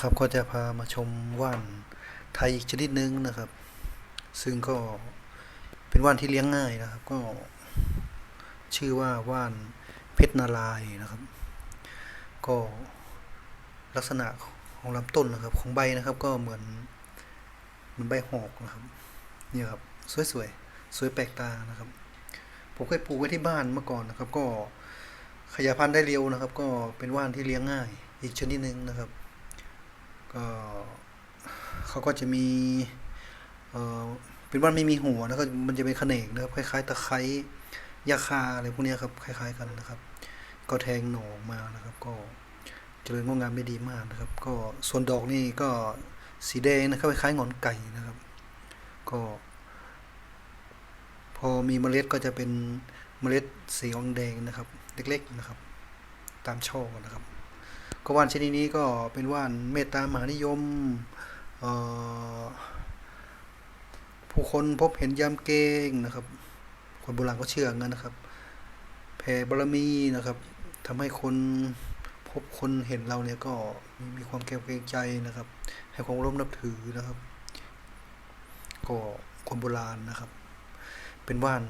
ครับก็จะพามาชมว่านไทยอีกชนิดหนึงนะครับ ซึ่งก็เป็นว่านที่เลี้ยงง่ายนะครับ ก็ชื่อว่าว่านเพชรนารายนะครับ ก็ลักษณะของลำต้นนะครับ ของใบนะครับก็เหมือนเหมือนใบหอกนะครับนี่ครับสวยๆสวยแปลกตานะครับ ผมเคยปลูกไว้ที่บ้านเมื่อก่อนนะครับ ก็ขยายพันธุ์ได้เร็วนะครับ ก็เป็นว่านที่เลี้ยงง่าย อีกชนิดหนึ่งนะครับ เขาก็จะมีเป็นว่านไม่มีหัวแล้วก็มันจะเป็นแขนงนะครับคล้ายๆตะไคร้ยาคาอะไรพวกนี้ครับคล้าย ๆกันนะครับ ก็แทงหน่อมานะครับ ก็เจริญงอกงามได้ดีมากนะครับ ก็ส่วนดอกนี่ก็สีแดงนะครับคล้ายๆงอนไก่นะครับ ก็ พอมีเมล็ดก็จะเป็นเมล็ดสีอองแดงนะครับ เล็กๆนะครับ ตามช่อนะครับ ก็ว่านชนิดนี้ก็เป็นว่านเมตตามหานิยม ผู้คนพบเห็นยามเก่งนะครับ คนโบราณก็เชื่องั้นนะครับแผ่บารมีนะครับทำให้คนพบคนเห็นเราเนี่ยก็มีมความเกรงเกรงใจนะครับ ให้ความเคารพนับถือนะครับ ก็คนโบราณนะครับ เป็นว่าน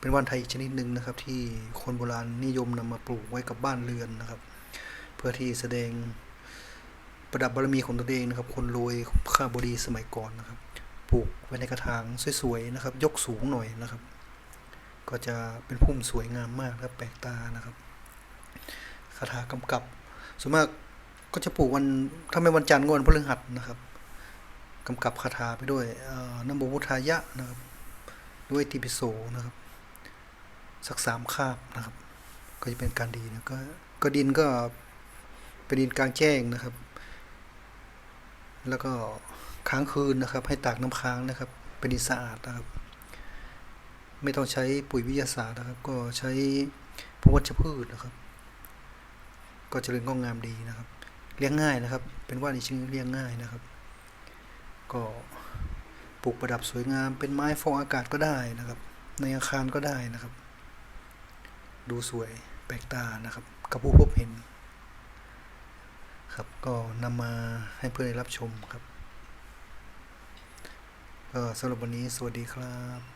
เป็นว่านไทยชนิดหนึ่งนะครับ ที่คนโบราณนิยมนำมาปลูกไว้กับบ้านเรือนนะครับ เพื่อที่แสดงประดับบารมีของตนเองนะครับคนรวยข้าบดีสมัยก่อนนะครับ ปลูกไว้ในกระถางสวยๆนะครับ ยกสูงหน่อยนะครับ ก็จะเป็นพุ่มสวยงามมากนะแปลกตานะครับคาถากำกับส่วนมากก็จะปลูกวันถ้าไม่วันจันทร์ก็วันพฤหัสนะครับกำกับคาถาไปด้วยนโมพุทธายะนะครับ ด้วยติปิโสนะครับ สักสามคาบนะครับ ก็จะเป็นการดีนะก็ก็ดินก็ เป็นดินกลางแจ้งนะครับ แล้วก็ค้างคืนนะครับ ให้ตากน้ำค้างนะครับ เป็นดินสะอาดนะครับ ไม่ต้องใช้ปุ๋ยวิทยาศาสตร์นะครับ ก็ใช้พวัชพืชนะครับ ก็เจริญงอกงามดีนะครับ เลี้ยงง่ายนะครับ เป็นว่านอีกชนิดเลี้ยงง่ายนะครับ ก็ปลูกประดับสวยงาม เป็นไม้ฟองอากาศก็ได้นะครับ ในอาคารก็ได้นะครับ ดูสวยแปลกตานะครับ กับผู้พบเห็น ก็นำมาให้เพื่อนได้รับชมครับก็สำหรับวันนี้สวัสดีครับ